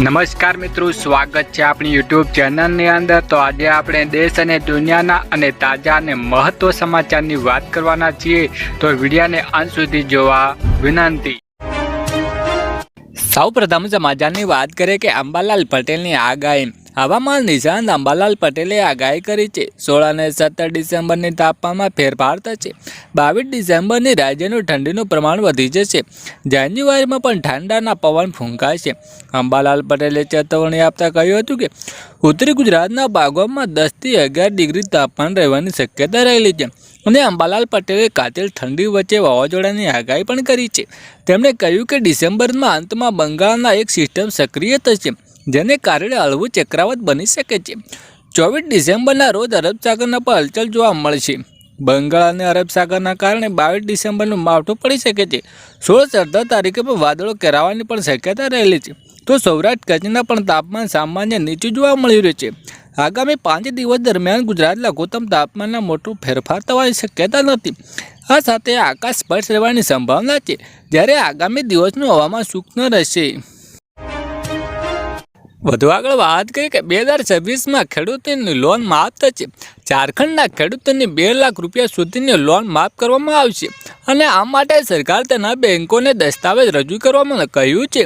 નમસ્કાર મિત્રો, સ્વાગત છે આપણી યુટ્યુબ ચેનલની અંદર. તો આજે આપણે દેશ અને દુનિયાના અને તાજા અને મહત્વ સમાચારની વાત કરવાના છીએ. તો વિડીયાને અંત સુધી જોવા વિનંતી. સૌ પ્રથમ સમાચારની વાત કરીએ કે અંબાલાલ પટેલની આગાહી. હવામાન નિષ્ણાંત અંબાલાલ પટેલે આગાહી કરી છે. સોળ અને સત્તર ડિસેમ્બરની તાપમાનમાં ફેરફાર થશે. બાવીસ ડિસેમ્બરની રાજ્યનું ઠંડીનું પ્રમાણ વધી જશે. જાન્યુઆરીમાં પણ ઠંડાના પવન ફૂંકાશે. અંબાલાલ પટેલે ચેતવણી આપતા કહ્યું હતું કે, ઉત્તરી ગુજરાતના ભાગોમાં દસથી અગિયાર ડિગ્રી તાપમાન રહેવાની શક્યતા રહેલી છે અને અંબાલાલ પટેલે કાતિલ ઠંડી વચ્ચે વાવાઝોડાની આગાહી પણ કરી છે. તેમણે કહ્યું કે ડિસેમ્બરના અંતમાં બંગાળના એક સિસ્ટમ સક્રિય થશે. જેને કારણે હળવું ચક્રાવત બની શકે છે. ચોવીસ ડિસેમ્બરના રોજ અરબ સાગરના પર હલચલ જોવા મળશે. બંગાળ અને અરબ સાગરના કારણે બાવીસ ડિસેમ્બરનું માવઠું પડી શકે છે. સોળ સત્તર તારીખે પણ વાદળો કરાવવાની પણ શક્યતા રહેલી છે. તો સૌરાષ્ટ્ર કચ્છના પણ તાપમાન સામાન્ય નીચું જોવા મળી રહ્યું છે. આગામી પાંચ દિવસ દરમિયાન ગુજરાત લઘુત્તમ તાપમાનમાં મોટો ફેરફાર થવાની શક્યતા નથી. આ સાથે આકાશ સ્પષ્ટ રહેવાની સંભાવના છે. જ્યારે આગામી દિવસનું હવામાન સૂક્ષ્મ રહેશે. વધુ આગળ વાત કરીએ કે બે હજાર છવ્વીસમાં ખેડૂતોની લોન માફ થશે. ઝારખંડના ખેડૂતોની બે લાખ રૂપિયા સુધીની લોન માફ કરવામાં આવશે. અને આ માટે સરકાર તેના બેંકોને દસ્તાવેજ રજૂ કરવામાં કહ્યું છે.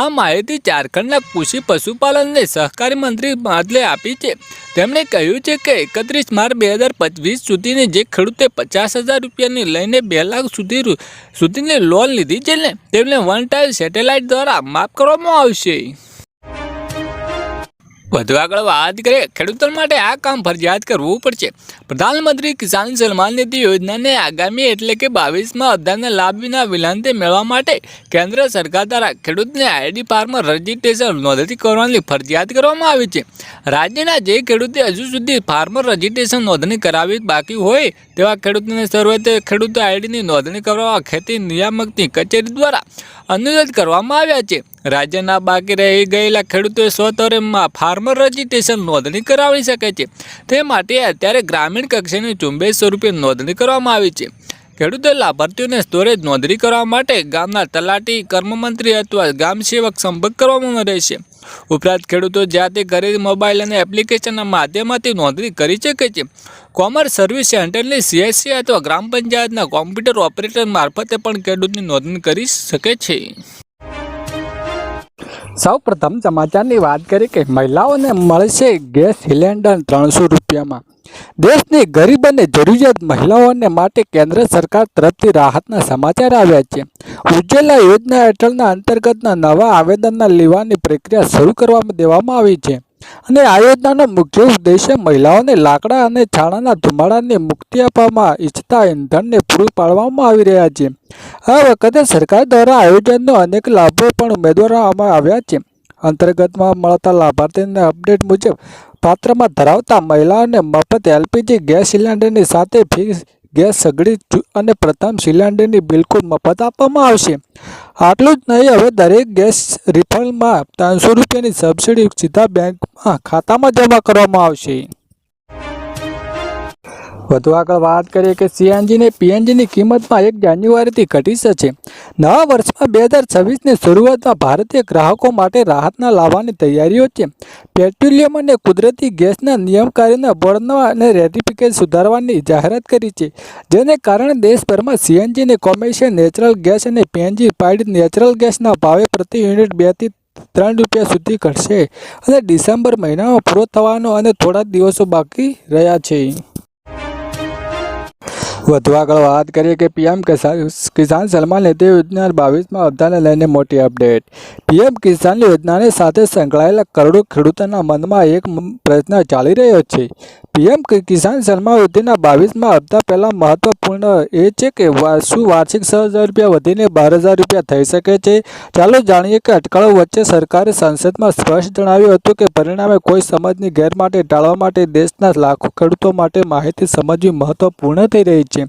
આ માહિતી ઝારખંડના કૃષિ પશુપાલન અને સહકારી મંત્રી બાદલે આપી છે. તેમણે કહ્યું છે કે એકત્રીસ માર્ચ બે હજાર પચીસ સુધીની જે ખેડૂતે પચાસ હજાર રૂપિયાની લઈને બે લાખ સુધી સુધીની લોન લીધી છે ને, તેમને વન ટાઈમ સેટેલાઇટ દ્વારા માફ કરવામાં આવશે. વધુ આગળ વાત કરીએ, ખેડૂતો માટે આ કામ ફરજિયાત કરવું પડશે. પ્રધાનમંત્રી કિસાન સન્માન નિધિ યોજનાને આગામી એટલે કે બાવીસમાં અધારના લાભ વિના વિલાંતે મેળવવા માટે કેન્દ્ર સરકાર દ્વારા ખેડૂતને આઈડી ફાર્મર રજીસ્ટ્રેશન નોંધણી કરવાની ફરજિયાત કરવામાં આવી છે. રાજ્યના જે ખેડૂતે હજુ સુધી ફાર્મર રજીસ્ટ્રેશન નોંધણી કરાવી બાકી હોય તેવા ખેડૂતોને સર્વે ખેડૂતો આઈડીની નોંધણી કરવા ખેતી નિયામકની કચેરી દ્વારા અનુરોધ કરવામાં આવ્યા છે. રાજ્યના બાકી રહી ગયેલા ખેડૂતોએ સ્વતંત્રમાં ફાર્મર રજીસ્ટ્રેશન નોંધણી કરાવી શકે છે. તે માટે અત્યારે ગ્રામીણ કક્ષાની ઝુંબેશ સ્વરૂપે નોંધણી કરવામાં આવી છે. ખેડૂતો લાભાર્થીઓને સ્ટોરેજ નોંધણી કરવા માટે ગામના તલાટી કર્મમંત્રી અથવા ગામ સેવક સંપર્ક કરવામાં રહેશે ઉપરાંત ખેડૂતો જાતે ઘરે મોબાઈલ અને એપ્લિકેશનના માધ્યમથી નોંધણી કરી શકે છે. કોમર્સ સર્વિસ સેન્ટરની સીએસસી અથવા ગ્રામ પંચાયતના કોમ્પ્યુટર ઓપરેટર મારફતે પણ ખેડૂતની નોંધણી કરી શકે છે. સૌ પ્રથમ સમાચારની વાત કરીએ કે મહિલાઓને મળશે ગેસ સિલિન્ડર ત્રણસો રૂપિયામાં. દેશની ગરીબ અને જરૂરિયાત મહિલાઓને માટે કેન્દ્ર સરકાર તરફથી રાહતના સમાચાર આવ્યા છે. ઉજ્જવલા યોજના હેઠળના અંતર્ગતના નવા આવેદનના લેવાની પ્રક્રિયા શરૂ કરવામાં દેવામાં આવી છે. અને આ યોજનાનો મુખ્ય ઉદ્દેશ્ય મહિલાઓને લાકડા અને છાણાના ધુમાડાની મુક્તિ આપવામાં ઈચ્છતા ઇંધણને પૂરું પાડવામાં આવી રહ્યા છે. આ વખતે સરકાર દ્વારા આયોજનનો અનેક લાભો પણ ઉમેદવારોમાં આવ્યા છે. અંતર્ગતમાં મળતા લાભાર્થીના અપડેટ મુજબ, પાત્રમાં ધરાવતા મહિલાઓને મફત એલપીજી ગેસ સિલિન્ડરની સાથે ફિક્સ ગેસ સગડી અને પ્રથમ સિલિન્ડરની બિલકુલ મફત આપવામાં આવશે. આટલું જ નહીં, હવે દરેક ગેસ રિફંડમાં ત્રણસો રૂપિયાની સબસિડી સીધા બેંકમાં ખાતામાં જમા કરવામાં આવશે. વધુ આગળ વાત કરીએ કે સીએનજી ને પીએનજીની કિંમતમાં એક જાન્યુઆરીથી ઘટી છે નવા વર્ષમાં બે હજાર છવ્વીસની શરૂઆતમાં ભારતીય ગ્રાહકો માટે રાહતના લાવવાની તૈયારીઓ છે. પેટ્રોલિયમ અને કુદરતી ગેસના નિયમકારીના બોર્ડના અને રેટિફિકેશન સુધારવાની જાહેરાત કરી છે. જેને કારણે દેશભરમાં સીએનજીને કોમર્શિયલ નેચરલ ગેસ અને પીએનજી પાઇડ નેચરલ ગેસના ભાવે પ્રતિ યુનિટ બેથી ત્રણ રૂપિયા સુધી ઘટશે અને ડિસેમ્બર મહિનામાં પૂરો થવાનો અને થોડા દિવસો બાકી રહ્યા છે. વધુ આગળ વાત કરીએ કે પીએમ કિસાન સન્માન નિધિ યોજના બાવીસમાં અવધાને લઈને મોટી અપડેટ. પીએમ કિસાન યોજનાની સાથે સંકળાયેલા કરોડો ખેડૂતોના મનમાં એક પ્રશ્ન ચાલી રહ્યો છે. પીએમ કિસાન સન્માન નિધિના બાવીસમાં હપ્તા પહેલાં મહત્વપૂર્ણ એ છે કે શું વાર્ષિક છ રૂપિયા વધીને બાર હજાર રૂપિયા થઈ શકે છે. ચાલો જાણીએ કે અટકળો વચ્ચે સરકારે સંસદમાં સ્પષ્ટ જણાવ્યું હતું કે પરિણામે કોઈ સમજની ગેર માટે ટાળવા માટે દેશના લાખો ખેડૂતો માટે માહિતી સમજવી મહત્વપૂર્ણ થઈ રહી છે.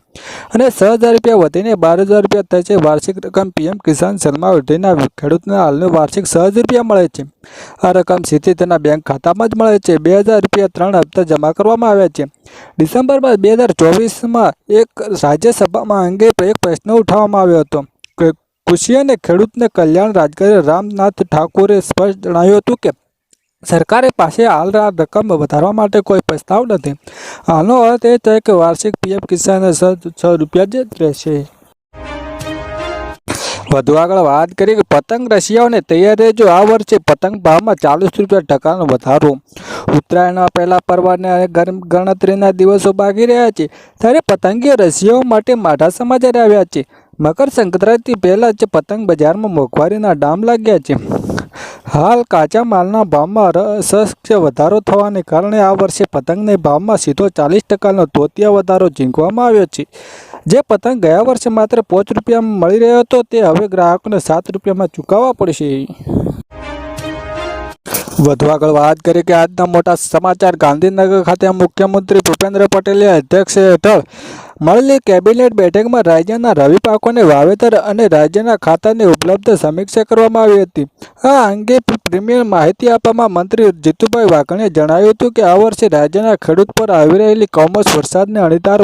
અને છ રૂપિયા વધીને બાર હજાર રૂપિયા છે. વાર્ષિક રકમ પીએમ કિસાન સન્માન યોજના ખેડૂતને હાલનું વાર્ષિક છ રૂપિયા મળે છે. આ રકમ સીધી તેના બેંક ખાતામાં જ મળે છે. બે હજાર રૂપિયા ત્રણ હપ્તા જમા કરવામાં આવ્યા છે. ડિસેમ્બરમાં બે હજાર ચોવીસમાં એક રાજ્યસભામાં અંગે એક પ્રશ્ન ઉઠાવવામાં આવ્યો હતો. કે કૃષિ અને ખેડૂતને કલ્યાણ રાજકારી રામનાથ ઠાકોરે સ્પષ્ટ જણાવ્યું હતું કે, સરકારે પાસે હાલ રકમ વધારવા માટે કોઈ પ્રસ્તાવ નથી. આનો અર્થ એ છે કે વાર્ષિક પીએફ કિસાન છ રૂપિયા જ રહેશે. વધુ આગળ વાત કરીએ કે પતંગ રશિયાઓને તૈયાર રહેજો આ વર્ષે પતંગ ભાવમાં ચાલીસ રૂપિયા ટકાનો વધારો. ઉત્તરાયણના પહેલા પર્વને ગર- ગણતરીના દિવસો બાકી રહ્યા છે, ત્યારે પતંગીય રશિયાઓ માટે માઠા સમાચાર આવ્યા છે. મકર સંક્રાંતિ પહેલાં જ પતંગ બજારમાં મોંઘવારીના ડામ લાગ્યા છે. હાલ કાચા માલના ભાવમાં અસહ્ય વધારો થવાને કારણે આ વર્ષે પતંગના ભાવમાં સીધો ચાલીસ ટકાનો તોતિયા વધારો ઝીંકવામાં આવ્યો છે. જે પતંગ ગયા વર્ષે માત્ર પાંચ રૂપિયામાં મળી રહ્યો હતો, તે હવે ગ્રાહકોને સાત રૂપિયામાં ચૂકવવા પડશે. વધુ આગળ વાત કરીએ કે આજના મોટા સમાચાર. ગાંધીનગર ખાતે મુખ્યમંત્રી ભૂપેન્દ્ર પટેલે અધ્યક્ષ હેઠળ મળેલી કેબિનેટ બેઠકમાં રાજ્યના રવિ પાકોને વાવેતર અને રાજ્યના ખાતાની ઉપલબ્ધ સમીક્ષા કરવામાં આવી હતી. આ અંગે પ્રીમિયર માહિતી આપવામાં મંત્રી જીતુભાઈ વાઘાણીએ જણાવ્યું હતું કે આ વર્ષે રાજ્યના ખેડૂત પર આવી રહેલી કમોસ વરસાદને અણીદાર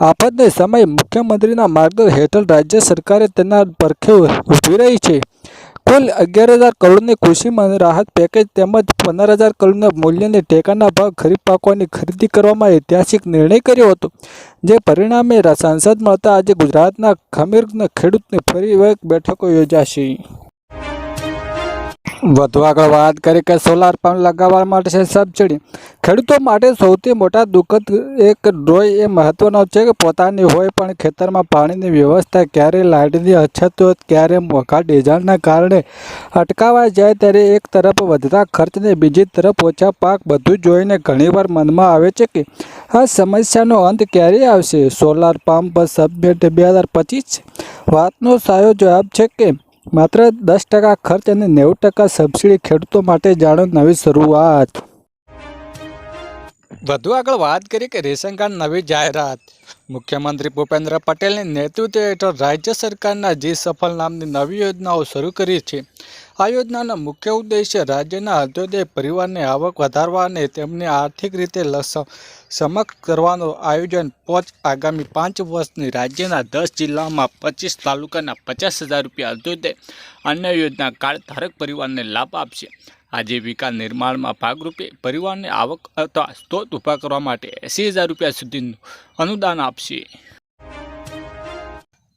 આફતને સમય મુખ્યમંત્રીના માર્ગદર્શન હેઠળ રાજ્ય સરકારે તેના પરખે ઊભી રહી છે. કુલ અગિયાર હજાર કરોડની કૃષિમાં રાહત પેકેજ તેમજ પંદર હજાર કરોડના મૂલ્યને ટેકાના ભાવ ખરીફ પાકોની ખરીદી કરવામાં ઐતિહાસિક નિર્ણય કર્યો હતો, જે પરિણામે સાંસદમાં સાંસદ મળતા આજે ગુજરાતના ખમીર ખેડૂતની ફરી એક બેઠકો યોજાશે. વધુ આગળ વાત કરીએ કે સોલાર પંપ લગાવવા માટે છે સબસિડી ખેડૂતો માટે સૌથી મોટા દુઃખદ એક ડ્રોય એ મહત્વનો છે કે પોતાની હોય પણ ખેતરમાં પાણીની વ્યવસ્થા ક્યારે લાઇટની અછત ક્યારે મોંઘા ડીઝલના કારણે અટકાવાઈ જાય ત્યારે એક તરફ વધતા ખર્ચને બીજી તરફ ઓછા પાક બધું જોઈને ઘણીવાર મનમાં આવે છે કે આ સમસ્યાનો અંત ક્યારે આવશે. સોલાર પંપ સબમિટ બે હજાર પચીસ વાતનો સારો જવાબ છે કે માત્ર દસ ટકા ખર્ચ અને નેવું ટકા સબસિડી ખેડૂતો માટે જાણો નવી શરૂઆત. વધુ આગળ વાત કરીએ કે રેશન કાર્ડ નવી જાહેરાત. મુખ્યમંત્રી ભૂપેન્દ્ર પટેલની નેતૃત્વ હેઠળ રાજ્ય સરકારના જી સફળ નામની નવી યોજનાઓ શરૂ કરી છે, આ યોજનાનો મુખ્ય ઉદ્દેશ્ય રાજ્યના અંત્યોદય પરિવારની આવક વધારવા અને તેમને આર્થિક રીતે સમક્ષ કરવાનું આયોજન પહોંચ આગામી પાંચ વર્ષની રાજ્યના દસ જિલ્લામાં પચીસ તાલુકાના પચાસ હજાર રૂપિયા અંત્યોદય અન્ય યોજના કાર્ડ ધારક પરિવારને લાભ આપશે. આજીવિકા નિર્માણમાં ભાગરૂપે પરિવારને આવક અથવા સ્ત્રોત ઊભા કરવા માટે એંસી હજાર રૂપિયા સુધીનું અનુદાન આપશે.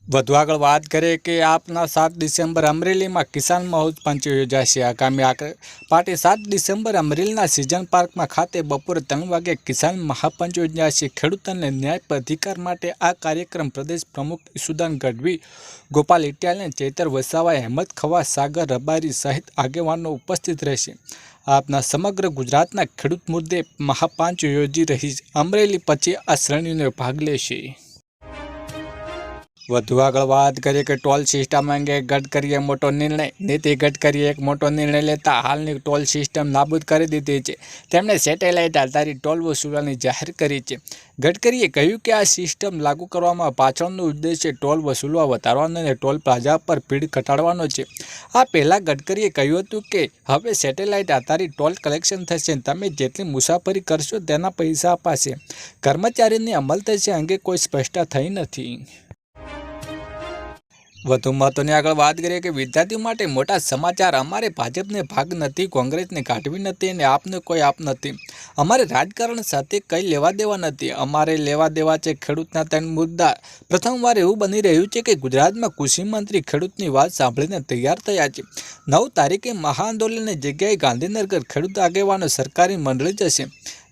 વધુ આગળ વાત કરીએ કે આપના સાત ડિસેમ્બર અમરેલીમાં કિસાન મહોત્સવ યોજાશે આગામી આક- પાર્ટી સાત ડિસેમ્બર અમરેલીના સિઝન પાર્કમાં ખાતે બપોરે ત્રણ વાગે કિસાન મહાપંચ યોજાશે ખેડૂતોને ન્યાય અધિકાર માટે આ કાર્યક્રમ પ્રદેશ પ્રમુખ ઈસુદાન ગઢવી, ગોપાલ ઇટિયાલને ચેતર વસાવા હેમત ખવા, સાગર રબારી સહિત આગેવાનો ઉપસ્થિત રહેશે. આપના સમગ્ર ગુજરાતના ખેડૂત મુદ્દે મહાપાંચ યોજી રહી અમરેલી પછી આ શ્રેણીનો ભાગ લેશે. વધુ આગળ વાત કરીએ કે ટોલ સિસ્ટમ અંગે ગડકરીએ મોટો નિર્ણય. નીતિ ગડકરીએ એક મોટો નિર્ણય લેતા હાલની ટોલ સિસ્ટમ નાબૂદ કરી દીધી છે. તેમણે સેટેલાઇટ આધારિત ટોલ વસૂલવાની જાહેર કરી છે. ગડકરીએ કહ્યું કે આ સિસ્ટમ લાગુ કરવામાં પાછળનો ઉદ્દેશ્ય ટોલ વસૂલવા વધારવાનો અને ટોલ પ્લાઝા પર ભીડ ઘટાડવાનો છે. આ પહેલાં ગડકરીએ કહ્યું હતું કે હવે સેટેલાઇટ આધારિત ટોલ કલેક્શન થશે તમે જેટલી મુસાફરી કરશો તેના પૈસા અપાશે. કર્મચારીની અમલ થશે અંગે કોઈ સ્પષ્ટતા થઈ નથી. વધુ મહત્વની આગળ વાત કરીએ કે વિદ્યાર્થીઓ માટે મોટા સમાચાર અમારે ભાજપને ભાગ નથી, કોંગ્રેસને કાઢવી નથી અને આપને કોઈ આપ નથી. અમારે રાજકારણ સાથે કંઈ લેવા દેવા નથી. અમારે લેવા દેવા છે ખેડૂતના ત્રણ મુદ્દા. પ્રથમવાર એવું બની રહ્યું છે કે ગુજરાતમાં કૃષિ મંત્રી ખેડૂતની વાત સાંભળીને તૈયાર થયા છે. નવ તારીખે મહાઆંદોલનની જગ્યાએ ગાંધીનગર ખેડૂત આગેવાનો સરકારી મંડળી જશે.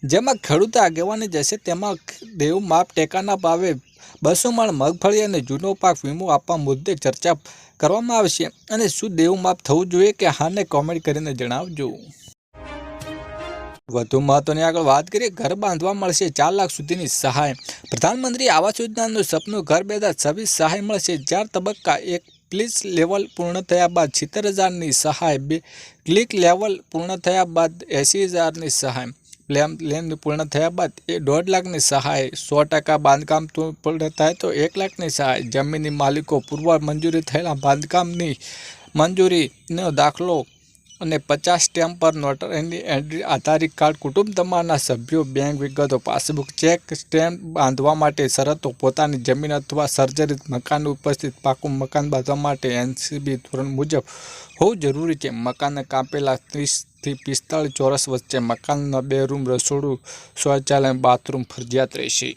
જેમાં ખેડૂત આગેવાની જશે, તેમાં દેવ માપ ટેકાના ભાવે બસો મણ મગફળી અને જૂનો પાક વીમો આપવા મુદ્દે ચર્ચા કરવામાં આવશે. અને શું દેવું માપ થવું જોઈએ કે હાને કોમેન્ટ કરીને જણાવજો. વધુ મહત્વની આગળ વાત કરીએ, ઘર બાંધવા મળશે ચાર લાખ સુધીની સહાય. પ્રધાનમંત્રી આવાસ યોજનાનું સપનું ઘર બે હજાર સહાય મળશે. ચાર તબક્કા, એક પ્લીઝ લેવલ પૂર્ણ થયા બાદ સિત્તેર હજારની સહાય, બે ક્લિક લેવલ પૂર્ણ થયા બાદ એંસી હજારની સહાય. પ્લેન લેન પૂર્ણ થયા બાદ એ દોઢ લાખની સહાય, સો ટકા બાંધકામ પૂર્ણ થાય તો એક લાખની સહાય. જમીનની માલિકો પૂર્વ મંજૂરી થયેલા બાંધકામની મંજૂરીનો દાખલો અને પચાસ સ્ટેમ્પ પર નોટરીની એન્ટ્રી આધારિત કાર્ડ, કુટુંબ તમારના સભ્યો બેંક વિગતો પાસબુક ચેક સ્ટેમ્પ બાંધવા માટે શરતો, પોતાની જમીન અથવા સર્જરિત મકાન ઉપસ્થિત, પાકું મકાન બાંધવા માટે એનસીબી ધોરણ મુજબ હોવું જરૂરી છે. મકાનને કાપેલા ત્રીસથી પિસ્તાળીસ ચોરસ વચ્ચે મકાનના બે રૂમ રસોડું, શૌચાલય, બાથરૂમ, ફરજિયાત રહેશે.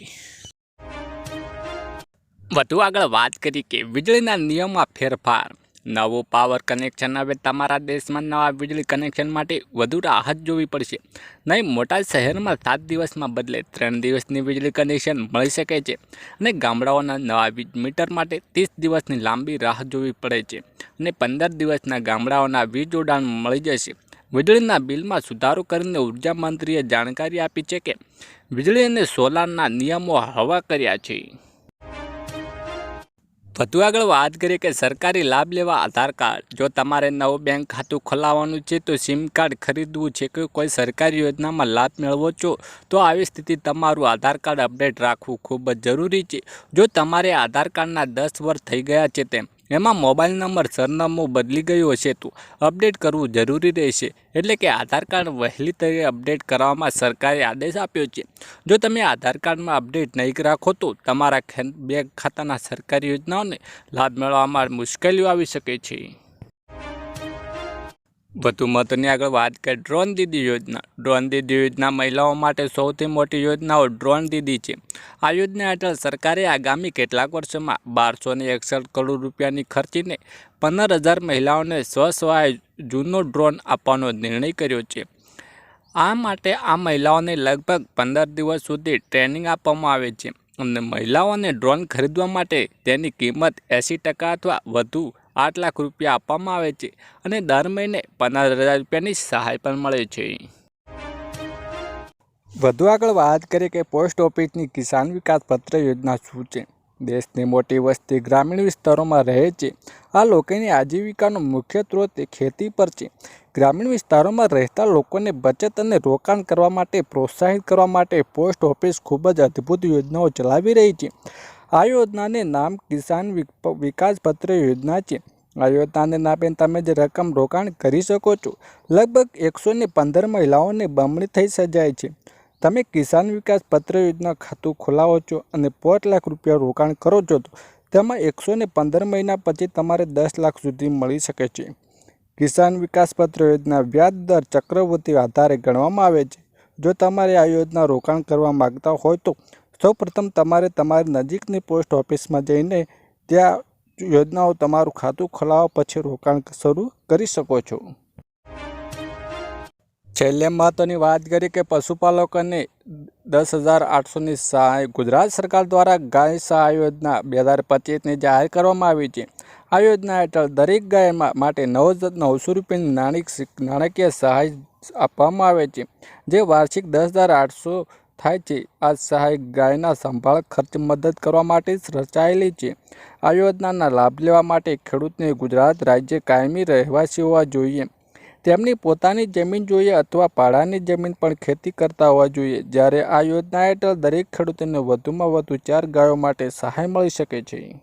વધુ આગળ વાત કરી કે વીજળીના નિયમમાં ફેરફાર. નવું પાવર કનેક્શન હવે તમારા દેશમાં નવા વીજળી કનેક્શન માટે વધુ રાહત જોવી પડશે. નહીં, મોટા શહેરમાં સાત દિવસમાં બદલે ત્રણ દિવસની વીજળી કનેક્શન મળી શકે છે અને ગામડાઓના નવા વીજ મીટર માટે ત્રીસ દિવસની લાંબી રાહ જોવી પડે છે અને પંદર દિવસના ગામડાઓના વીજ જોડાણ મળી જશે. વીજળીના બિલમાં સુધારો કરીને ઊર્જા મંત્રીએ જાણકારી આપી છે કે, વીજળી અને સોલારના નિયમો હવા કર્યા છે. વધુ આગળ વાત કરીએ કે સરકારી લાભ લેવા આધાર કાર્ડ. જો તમારે નવું બેંક ખાતું ખોલાવવાનું છે, તો સિમ કાર્ડ ખરીદવું છે કે કોઈ સરકારી યોજનામાં લાભ મેળવો છો, તો આવી સ્થિતિ તમારું આધાર કાર્ડ અપડેટ રાખવું ખૂબ જ જરૂરી છે. જો તમારે આધાર કાર્ડના દસ વર્ષ થઈ ગયા છે તેમ એમાં મોબાઈલ નંબર, સરનામું બદલી ગયું હશે તો અપડેટ કરવું જરૂરી રહેશે. એટલે કે આધાર કાર્ડ વહેલી તરીકે અપડેટ કરવામાં સરકારે આદેશ આપ્યો છે. જો તમે આધાર કાર્ડમાં અપડેટ નહીં રાખો તો તમારા બેંક ખાતાના સરકારી યોજનાઓને લાભ મેળવવામાં મુશ્કેલીઓ આવી શકે છે. વધુ મહત્વની આગળ વાત કરીએ ડ્રોન દીદી યોજના. ડ્રોન દીદી યોજના મહિલાઓ માટે સૌથી મોટી યોજનાઓ ડ્રોન દીદી છે. આ યોજના હેઠળ સરકારે આગામી કેટલાક વર્ષોમાં બારસો ને એકસઠ કરોડ રૂપિયાની ખર્ચીને પંદર હજાર મહિલાઓને સ્વસહાય જૂનો ડ્રોન આપવાનો નિર્ણય કર્યો છે. આ માટે આ મહિલાઓને લગભગ પંદર દિવસ સુધી ટ્રેનિંગ આપવામાં આવે છે. અને મહિલાઓને ડ્રોન ખરીદવા માટે તેની કિંમત એંસી ટકા અથવા વધુ આઠ લાખ રૂપિયા આપવામાં આવે છે અને દર મહિને પંદર હજાર રૂપિયાની સહાય પણ મળે છે. વધુ આગળ વાત કરીએ કે પોસ્ટ ઓફિસની કિસાન વિકાસ પત્ર યોજના શું છે? દેશની મોટી વસ્તી ગ્રામીણ વિસ્તારોમાં રહે છે. આ લોકોની આજીવિકાનો મુખ્ય સ્ત્રોત ખેતી પર છે. ગ્રામીણ વિસ્તારોમાં રહેતા લોકોને બચત અને રોકાણ કરવા માટે પ્રોત્સાહિત કરવા માટે પોસ્ટ ઓફિસ ખૂબ જ અદ્ભુત યોજનાઓ ચલાવી રહી છે. આ યોજનાને નામ કિસાન વિક- વિકાસ પત્ર યોજના છે. આ યોજનાને નામે તમે જે રકમ રોકાણ કરી શકો છો, લગભગ એકસો ને પંદર મહિલાઓને બમણી થઈ સજાય છે. તમે કિસાન વિકાસ પત્ર યોજના ખાતું ખોલાવો છો અને પાંચ લાખ રૂપિયા રોકાણ કરો છો તો તેમાં એકસો ને પંદર મહિના પછી તમારે દસ લાખ સુધી મળી શકે છે. કિસાન વિકાસ પત્ર યોજના વ્યાજ દર ચક્રવૃત્તિ આધારે ગણવામાં આવે છે. જો તમારે આ યોજના રોકાણ કરવા માગતા હોય તો સૌપ્રથમ તમારે તમારી નજીકની પોસ્ટ ઓફિસમાં જઈને ત્યાં યોજનાઓ તમારું ખાતું ખોલાવવા પછી રોકાણ શરૂ કરી શકો છો. છેલ્લે મહત્ત્વની વાત કરી કે પશુપાલકોને દસ હજાર આઠસોની સહાય ગુજરાત સરકાર દ્વારા ગાય સહાય યોજના બે હજાર પચીસની જાહેર કરવામાં આવી છે. આ યોજના હેઠળ દરેક ગાયમાં માટે નવ નવસો રૂપિયાની નાણાકીય નાણાકીય સહાય આપવામાં આવે છે, જે વાર્ષિક દસ હજાર આઠસો થાય છે. આ સહાય ગાયના સંભાળ, ખર્ચ, મદદ કરવા માટે રચાયેલી છે. આ યોજનાના લાભ લેવા માટે ખેડૂતને ગુજરાત રાજ્ય કાયમી રહેવાસી હોવા જોઈએ. તેમની પોતાની જમીન જોઈએ અથવા ભાડાની જમીન પણ ખેતી કરતા હોવા જોઈએ. જ્યારે આ યોજના હેઠળ દરેક ખેડૂતોને વધુમાં વધુ ચાર ગાયો માટે સહાય મળી શકે છે.